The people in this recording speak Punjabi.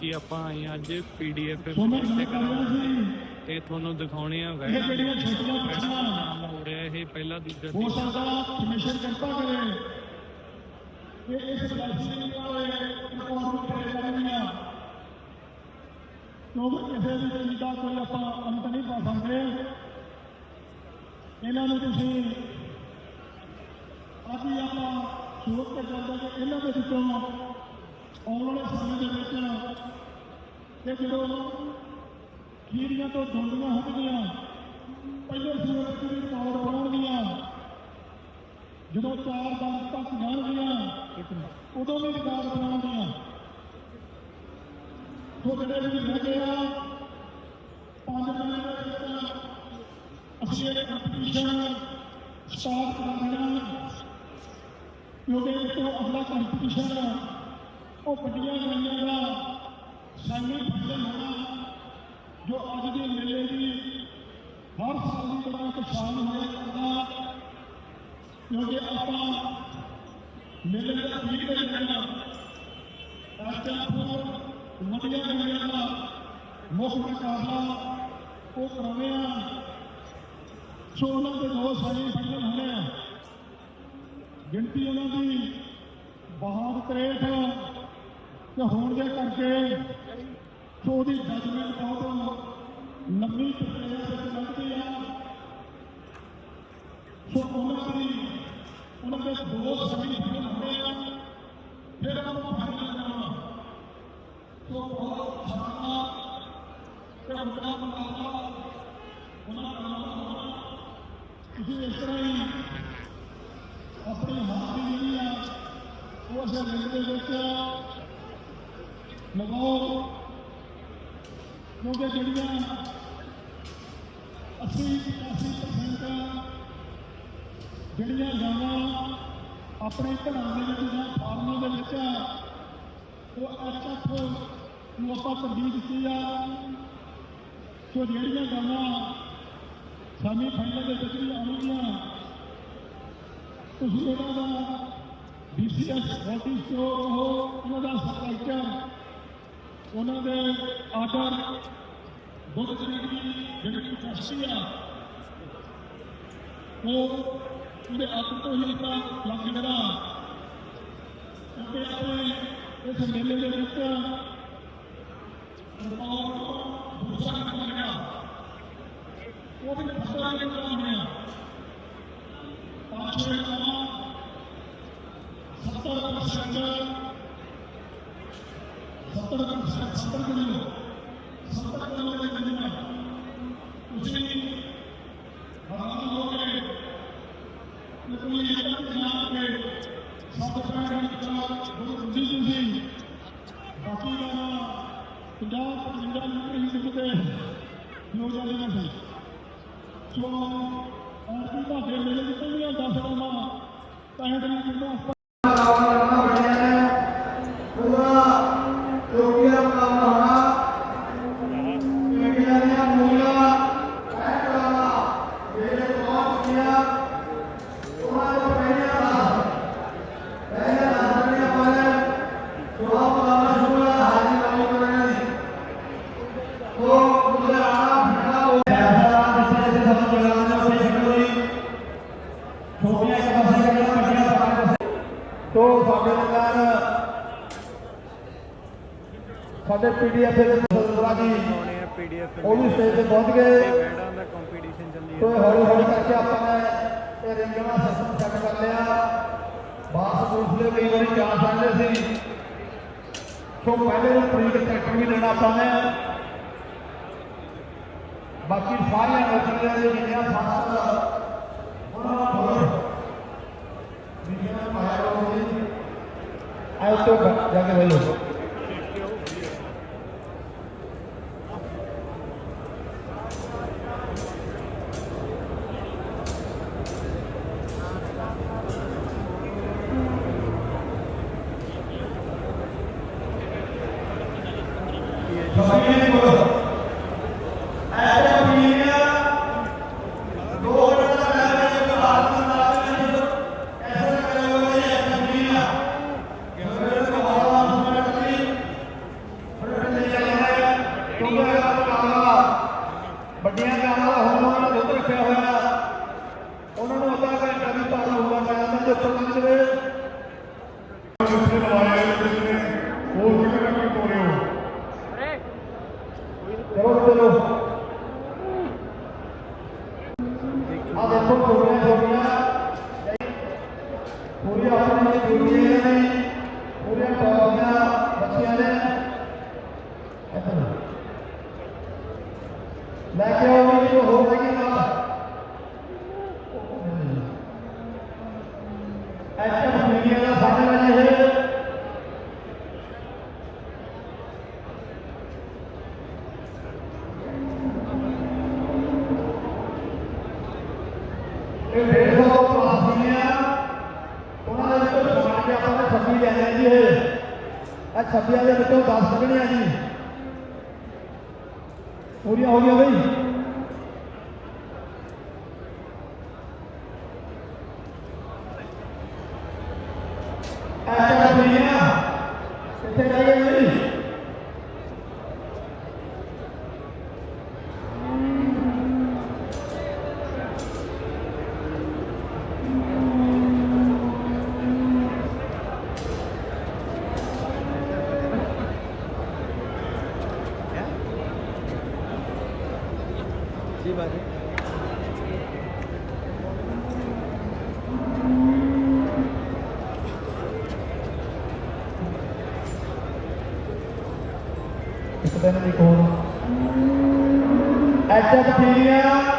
ਕਿ ਆਪਾਂ ਆਏ ਹਾਂ ਅੱਜ ਪੀਡੀਐਫ ਤੇ। ਕਰਾਉਣ ਤੇ ਤੁਹਾਨੂੰ ਦਿਖਾਉਣੇ ਆ ਵੈਣਾ ਨਾਮ ਹੋ ਰਿਹਾ ਇਹ ਪਹਿਲਾ ਦੂਜਾ ਹੋ ਸਕਦਾ ਕਮਿਸ਼ਨ ਕਰੇ। ਇਸ ਲਾਇਸੈਂਸ ਨੂੰ। ਕਿਉਂਕਿ ਕੋਈ ਆਪਾਂ ਅੰਤ ਨਹੀਂ ਪਾ ਸਕਦੇ। ਇਹਨਾਂ ਨੂੰ ਤੁਸੀਂ ਹੀ ਆਪਾਂ ਸੋਚ ਕੇ ਚੱਲਦੇ ਕਿ ਇਹਨਾਂ ਦੇ ਵਿੱਚੋਂ ਆਉਣ ਵਾਲੇ ਸਮੇਂ ਦੇ ਵਿੱਚ ਕਿ ਜਦੋਂ ਖੀਰੀਆਂ ਤੋਂ ਦੁੰਦੀਆਂ ਹੋਣਗੀਆਂ ਪਹਿਲੇ ਸੂਰਜ ਦੀ ਪੌੜ ਬਣਾਉਣਗੀਆਂ ਜਦੋਂ ਚਾਰ ਦੰਦ ਤੱਕ ਜਾਣਗੀਆਂ, ਉਦੋਂ ਵੀ ਰਿਕਾਰਡ ਬਣਾਉਣਗੀਆਂ ਸੋ ਜਿਹੜੇ ਵੀ ਲੱਗੇ ਆ, ਪੰਜ ਦਿਨਾਂ ਦੇ ਵਿੱਚ ਅਸੀਂ ਇਹ ਕੰਪੀਟੀਸ਼ਨ ਸਟਾਰਟ ਕਰ ਦੇਣਾ ਕਿਉਂਕਿ ਇਸ ਤੋਂ ਅਗਲਾ ਕੰਪੀਟੀਸ਼ਨ ਉਹ ਵੱਡੀਆਂ ਗਈਆਂ ਦਾ ਸਾਈਨਿੰਗ ਫੰਕਸ਼ਨ ਹੋਣਾ ਜੋ ਅੱਜ ਦੇ ਮੇਲੇ ਦੀ ਹਰ ਸਾਲ ਦੀ ਤਰ੍ਹਾਂ ਇੱਕ ਸ਼ਾਨ ਹੋਇਆ ਕਰਦਾ ਕਿਉਂਕਿ ਆਪਾਂ ਮੇਲੇ ਦਾ ਠੀਕ ਹੈ। ਰਹਿਣਾ ਰਾਜਪੁਰ ਵਧੀਆ ਮੇਲੇ ਦਾ ਮੁੱਖ ਮੁਕਾਬਲਾ ਉਹ ਕਰਾਉਂਦੇ ਆ ਸੋ ਉਹਨਾਂ ਦੇ ਦੋ ਸਾਰੇ ਫੰਕਸ਼ਨ ਹੋਣੇ ਆ। ਗਿਣਤੀ ਉਹਨਾਂ ਦੀ ਬਹੁਤ 63 ਤੇ ਹੋਣ ਦੇ ਕਰਕੇ ਸੋ ਉਹਦੀ ਜਜਮੈਂਟ ਬਹੁਤ ਲੰਮੀ ਪ੍ਰਕਿਰਿਆ ਵਿੱਚ ਲੱਗਦੀ ਆ। ਸੋ ਉਹਨਾਂ ਦੀ ਉਹਨਾਂ ਦੇ ਦੋ ਸਹੀ ਫਿਲਮ ਹੁੰਦੇ ਆ। ਫਿਰ ਉਹਨਾਂ ਨੂੰ ਫਾਈਨਲ ਕਰਨਾ ਸੋ ਬਹੁਤ ਸ਼ਾਨਦਾਰ ਤੇ ਵੱਡਾ ਮੁਕਾਬਲਾ ਉਹਨਾਂ ਦਾ ਹੋਣਾ। ਇਸ ਤਰ੍ਹਾਂ ਹੀ ਆਪਣੀ ਹਾਜ਼ਰੀ ਜਿਹੜੀ ਆ, ਉਹ ਅਸਲ ਦੇ ਵਿੱਚ ਲਗਾਓ ਕਿਉਂਕਿ ਜਿਹੜੀਆਂ 80 85% ਜਿਹੜੀਆਂ ਗਾਵਾਂ ਆਪਣੇ ਘਰਾਂ ਦੇ ਵਿੱਚ ਜਾਂ ਫਾਰਮਾਂ ਦੇ ਵਿੱਚ ਆ, ਉਹ ਐਚਐਫ ਨੂੰ ਆਪਾਂ ਤਰਜੀਹ ਦਿੱਤੀ ਆ ਸੋ ਜਿਹੜੀਆਂ ਗਾਵਾਂ ਸਾਮੀ ਫਾਈਨਲ ਦੇ ਵਿੱਚ ਵੀ ਆਉਣਗੀਆਂ ਤੁਸੀਂ ਉਹਨਾਂ ਦਾ ਬੀਸੀਐਸ ਫੋਰਟੀ ਸਟੋਰ ਉਹ ਉਹਨਾਂ ਦਾ ਸਟਰਕਚਰ ਉਹਨਾਂ ਦੇ ਆਰਡਰ ਦੁੱਧ ਦੀ ਜਿਹੜੀ ਫੈਕਟਰੀ ਆ, ਉਹ ਉਹਦੇ ਆਪ ਤੋਂ ਹੀ ਤਾਂ ਲੱਗ ਜਿਹੜਾ ਕਿਉਂਕਿ ਆਪਣੇ ਇਸ ਮੇਲੇ ਦੇ ਵਿੱਚ ਰਿਪੋਰਟ ਦੂਸਰਾ ਕੰਮ ਲਿਆ ਉਹ ਵੀ ਫਸਲਾਂ ਦੇ ਕੰਮ ਹੈ ਪਾਛੇ ਕੰਮ 70% 70% 70 ਕਿਲੋ 70 ਕਿਲੋ ਦੇ ਕਿੰਨਾ ਤੁਸੀਂ ਹੈਰਾਨ ਹੋ ਗਏ ਕਿ ਕੋਈ ਇੱਕ ਨਾਮ ਕੇ ਸਭ ਤੋਂ ਪਹਿਲਾਂ ਬਹੁਤ ਜੀ ਜੀ ਬਾਕੀ ਦਾ ਪੰਜਾਬ ਪੰਜਾਬ ਨੂੰ ਹੀ ਕਿਤੇ ਹੋ ਜਾਂਦੇ ਨੇ ਸੀ ਸੋ ਅੱਜ ਦਾ ਦੇ ਮੇਲੇ ਦੀ ਪਹਿਲੀਆਂ 10 ਰੌਣਾ ਤਾਂ ਇਹ ਕਿੰਨਾ ਸਾਡੇ ਨਾਲ ਸਾਡੇ ਪੀਡੀਐਫ ਦੇ ਸਰਦਰਾ ਜੀ ਉਹ ਵੀ ਸਟੇਜ ਤੇ ਪਹੁੰਚ ਗਏ। ਵੈਣਾ ਦਾ ਕੰਪੀਟੀਸ਼ਨ ਚੱਲੀ ਤੋ ਹੈ ਹੌਲੀ ਹੌਲੀ ਕਰਕੇ ਆਪਾਂ ਨੇ ਇਹ ਰਿੰਗਣਾ ਸਿਸਟਮ ਸੈੱਟ ਕਰ ਲਿਆ। ਬਾਸ ਦੂਸਰੇ ਕਈ ਵਾਰੀ ਜਾ ਸਕਦੇ ਸੀ। ਸੋ ਪਹਿਲੇ ਨੂੰ ਪ੍ਰੀ ਟਰੈਕਟਰ ਵੀ ਲੈਣਾ ਆਪਾਂ ਨੇ। ਬਾਕੀ ਸਾਰੀਆਂ ਨੌਕਰੀਆਂ ਦੇ ਜਿੰਨੀਆਂ ਫਸਲ ਉਹਨਾਂ ਨੂੰ ਆਇਓ ਤੋਂ ਜਾ ਕੇ ਬੈਠੋ ਵੱਡੀਆਂ ਗਾਵਾਂ ਦਾ ਹੁਣ ਉਹਨਾਂ ਨੇ ਦੁੱਧ ਰੱਖਿਆ ਹੋਇਆ। ਉਹਨਾਂ ਨੂੰ ਅੱਧਾ ਘੰਟਾ ਵੀ ਪਾਰ ਹੋਊਗਾ, ਮੈਂ ਤਾਂ ਜੇ ਉੱਪਰ ਲੰਘ ਜਵੇ ਉੱਥੇ ਲਵਾਇਆ ਇਹਦੇ ਨੇ ਉਹ ਕਿਹੜਾ ਕੀ ਕੋਰਿਓ ਚਲੋ ਚਲੋ ਆ ਦੇਖੋ ਛੋਟੀਆਂ ਛੋਟੀਆਂ ਪੂਰੀ ਆਪਣੀ ਜੁੜੀਆਂ ਨੇ ਪੂਰੀਆਂ ਟੌਪੀਆਂ ਬੱਚਿਆਂ ਨੇ ਇੱਧਰ ਲੈ ਕੇ ਆਓ ਜੀ ਹੋ ਰਹੀ ਨਾਲ ਐਸਾ ਮੀਡੀਆ ਦਾ ਸਾਡੇ ਨਾਲ ਇਹ ਇਹ ਡੇਢ ਸੌ ਪਲੱਸ ਦੀਆਂ ਉਹਨਾਂ ਦੇ ਵਿੱਚੋਂ ਸਮਾਨ ਕੇ ਆਪਾਂ ਨੇ 26 ਲੈਣੇ ਆ ਜੀ ਇਹ। ਇਹ 26 ਦੇ ਵਿੱਚੋਂ 10 ਕੱਢਣੇ ਆ ਜੀ। ਪੂਰੀਆਂ ਹੋ ਗਈਆਂ ਬਈ। ਐਸਾ ਦੁਨੀਆ ਕਿੱਥੇ ਰਹਿ ਗਏ ਬਈ ਇੱਕ ਦਿਨ ਦੀ ਕੋਲ ਐਚਐਫ ਪੀੜੀਆਂ